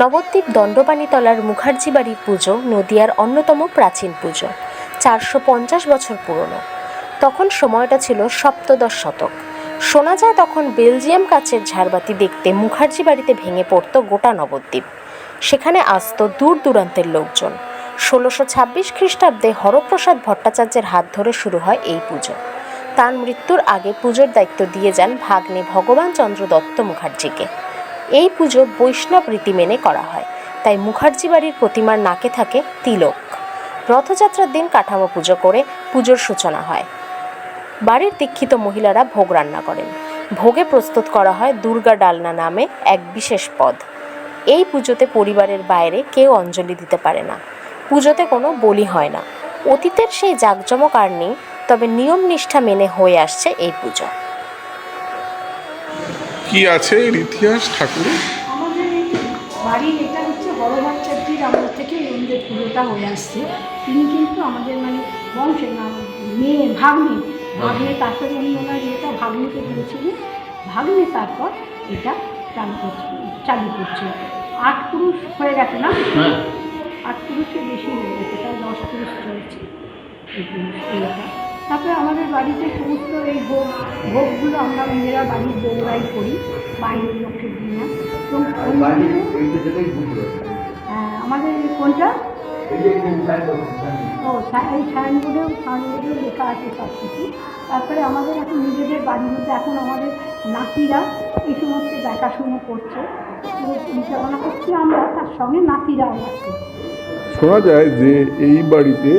নবদ্বীপ দণ্ডপাণিতলার মুখার্জি বাড়ির পুজো নদিয়ার অন্যতম প্রাচীন পুজো, চারশো পঞ্চাশ বছর পুরনো। তখন সময়টা ছিল সপ্তদশ শতক। শোনা যায় তখন বেলজিয়াম কাচের ঝাড়বাতি দেখতে মুখার্জি বাড়িতে ভেঙে পড়তো গোটা নবদ্বীপ। সেখানে আসত দূর দূরান্তের লোকজন। ষোলোশো ছাব্বিশ খ্রিস্টাব্দে হরপ্রসাদ ভট্টাচার্যের হাত ধরে শুরু হয় এই পুজো। তার মৃত্যুর আগে পুজোর দায়িত্ব দিয়ে যান ভাগ্নে ভগবান চন্দ্র দত্ত মুখার্জিকে। এই পুজো বৈষ্ণব রীতি মেনে করা হয়। তাই মুখার্জি বাড়ির প্রতিমার নাকে থাকে তিলক। রথযাত্রার দিন কাঠামো পুজো করে পুজোর সূচনা হয়। বাড়ির দীক্ষিত মহিলারা ভোগ রান্না করেন। ভোগে প্রস্তুত করা হয় দুর্গা ডালনা নামে এক বিশেষ পদ। এই পুজোতে পরিবারের বাইরে কেউ অঞ্জলি দিতে পারে না। পুজোতে কোনো বলি হয় না। অতীতের সেই জাঁকজমক আর নেই, তবে নিয়ম নিষ্ঠা মেনে হয়ে আসছে এই পুজো। কি আছে এর ইতিহাস ঠাকুরের আমাদের এই বাড়ির এটা হচ্ছে হরভট্টাচার্যের আমল থেকে এই পুজোটা হয়ে আসছে। তিনি কিন্তু আমাদের মানে বংশের নাম মেয়ে ভাগ্নে। ভাগ্নে তারপরে উনি ওনার ইয়েটা ভাগ্নিকে দিয়েছিলেন। ভাগ্নে তারপর এটা চালু করছে চালু করছে। আট পুরুষ হয়ে গেছে না? আট পুরুষের বেশি হয়ে গেছে তাই দশ পুরুষ চলছে এই পুরুষ তারপরে আমাদের বাড়িতে সমস্ত এই ভোগ ভোগগুলো আমরা নিজেরা বাড়ির বউরাই করি বাইরের লোককে দিই না হ্যাঁ, আমাদের কোনটা? ও এই সাইনবোর্ডেও সাইনবোর্ডেও লেখা আছে সব কিছু তারপরে আমাদের এখন নিজেদের বাড়ির মধ্যে এখন আমাদের নাতিরা এই সমস্ত দেখাশুনো করছে। পুরো পরিচালনা করছি আমরা তার সঙ্গে নাতিরাও আছে। শোনা যায় যে এই বাড়িতে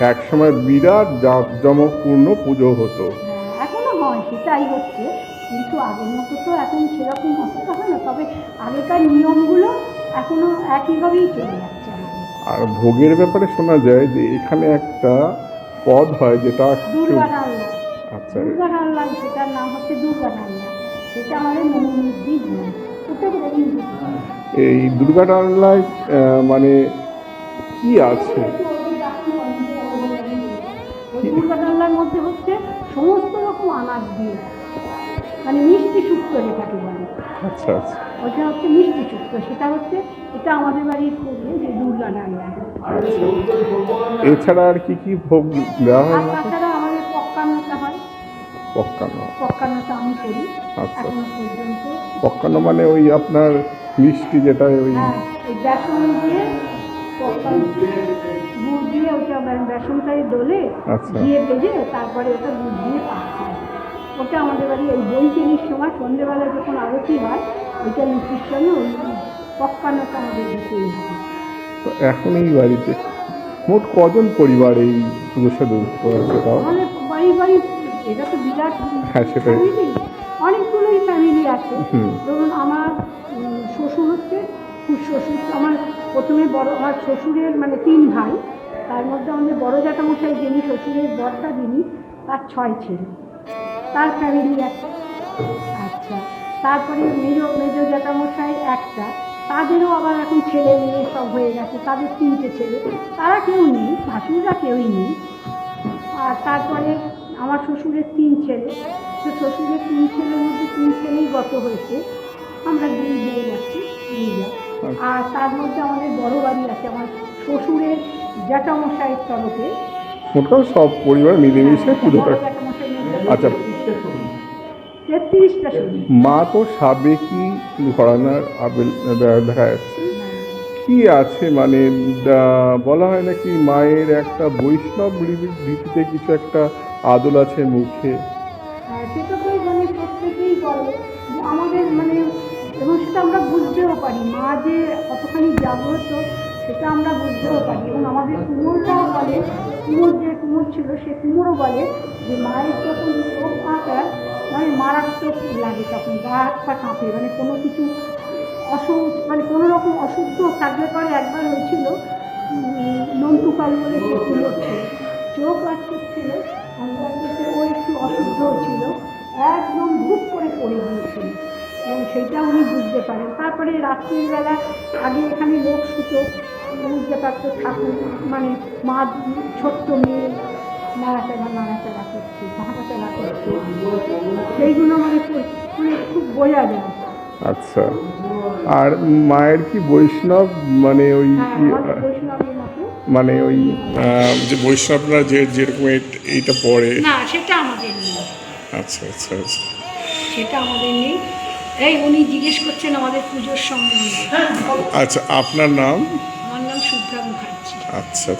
একসময় বিরাট জাঁকজমকপূর্ণ পুজো হতো। হ্যাঁ, এখনও হয় সেটাই হচ্ছে। কিন্তু আগের মতো তো এখন সেরকম অতটা হয় না তবে আগেকার নিয়মগুলো এখনও একইভাবেই চলে যাচ্ছে আর ভোগের ব্যাপারে শোনা যায় যে এখানে একটা পদ হয় যেটা দুর্গা আচ্ছা। দুর্গা ডালনা সেটার নাম হচ্ছে দুর্গা ডালনা সেটা আমাদের মনোমুদ্দির নাম ওটা রবীন্দ্র এই দুর্গা মানে কি আছে? ওই মধ্যে হচ্ছে সমস্ত রকম আনাজ দিয়ে মানে মিষ্টি শুক্তো যেটাকে বলে। আচ্ছা আচ্ছা। ওটা হচ্ছে মিষ্টি শুক্তো। সেটা হচ্ছে এটা আমাদের বাড়ির যে দুর্গা ডালনা এছাড়া আর কি কি ভোগ দেওয়া হয় তাছাড়া আমাদের পক্কানোটা হয়। পক্কানো পক্কানোটা আমি করি আচ্ছা। পক্কানো মানে ওই আপনার মিষ্টি যেটা ওই হ্যাঁ বেসন দিয়ে পক্কানো বেসনটাই দোলে আচ্ছা। দিয়ে ভেজে তারপরে ওটা দুধ দিয়ে পাক ওটা আমাদের বাড়ি ওই বই চিনির সময় সন্ধেবেলা যখন আরতি হয় ওইটা লুচির সঙ্গে ওই পক্কানোটা আমাদের দিতেই হবে। তো এখন এই বাড়িতে মোট কজন পরিবার এই পুজোর সাথে যুক্ত আছে তাও বাড়ি বাড়ি এটা তো বিরাট হ্যাঁ, সেটাই। অনেকগুলোই ফ্যামিলি আছে। ধরুন আমার শ্বশুর হচ্ছে খুব শ্বশুর আমার প্রথমে বড় আমার শ্বশুরের মানে তিন ভাই। তার মধ্যে আমাদের বড় জ্যাঠামশাই যিনি শ্বশুরের বরটা যিনি, তার ছয় ছেলে। তার ফ্যামিলি আছে আচ্ছা তারপরে মেজো মেজো জ্যাঠামশাই একটা। তাদেরও আবার এখন ছেলে মেয়ে সব হয়ে গেছে, তাদের তিনটে ছেলে। তারা কেউ নেই, ভাসুররা কেউই নেই। আর তারপরে আমার শ্বশুরের তিন ছেলে। তো শ্বশুরের তিন ছেলের মধ্যে তিন ছেলেই গত হয়েছে। আমরা দুই বিয়ে যাচ্ছি নিয়ে যা আর তার মধ্যে আমাদের বড় বাড়ি আছে আমার শ্বশুরের জ্যাঠামশাইয়ের তরফে মোট সব পরিবার মিলেমিশে পুজোটা জ্যাঠামশাই মিলে আচ্ছা। তেত্রিশটা মা তো সাবেকি ঘরানার আবেল দেখা যাচ্ছে কি আছে মানে বলা হয় নাকি মায়ের একটা বৈষ্ণব রীতি- রীতিতে কিছু একটা আদল আছে মুখে? হ্যাঁ, সেটা তো মানে প্রত্যেকেই বলে। আমাদের মানে এবং সেটা আমরা বুঝতেও পারি। মা যে কতখানি জাগ্রত, সেটা আমরা বুঝতেও পারি। এবং আমাদের কুমোরটাও বলে, কুমোর যে কুমোর ছিল, সে কুমোরও বলে যে মায়ের যখন চোখ আঁকা মানে মারাত্মক লাগে তখন, গা পা কাঁপে। মানে কোনো কিছু অসুখ মানে কোনো রকম অসুস্থ থাকলে পরে একবার হয়েছিল নন্টুকাল বলে সে কুমোর ছিল। চোখ চোখ ছিল ও একটু অসুস্থ ছিল, একদম ধূপ করে পড়ে সেইটা উনি বুঝতে পারেন। তারপরে রাত্রিবেলা আগে এখানে লোক সুতো বুঝতে পারত ঠাকুর মানে মা ছোট্ট মেয়ে নাড়াচাড়া নাড়াচাড়া করছে হাঁটাচাড়া করছে। সেইগুলো মানে মানে খুব বোঝা যায়। আচ্ছা। আর মায়ের কি বৈষ্ণব? মানে ওই হ্যাঁ, মানে ওই যে বৈষ্ণবরা যে যেরকম এইটা পড়ে। না সেটা আমাদের নেই। আচ্ছা আচ্ছা আচ্ছা। সেটা আমাদের নেই। এই উনি জিজ্ঞেস করছেন আমাদের পুজোর সম্বন্ধে। আচ্ছা আপনার নাম? আমার নাম শুদ্ধা মুখার্জি। আচ্ছা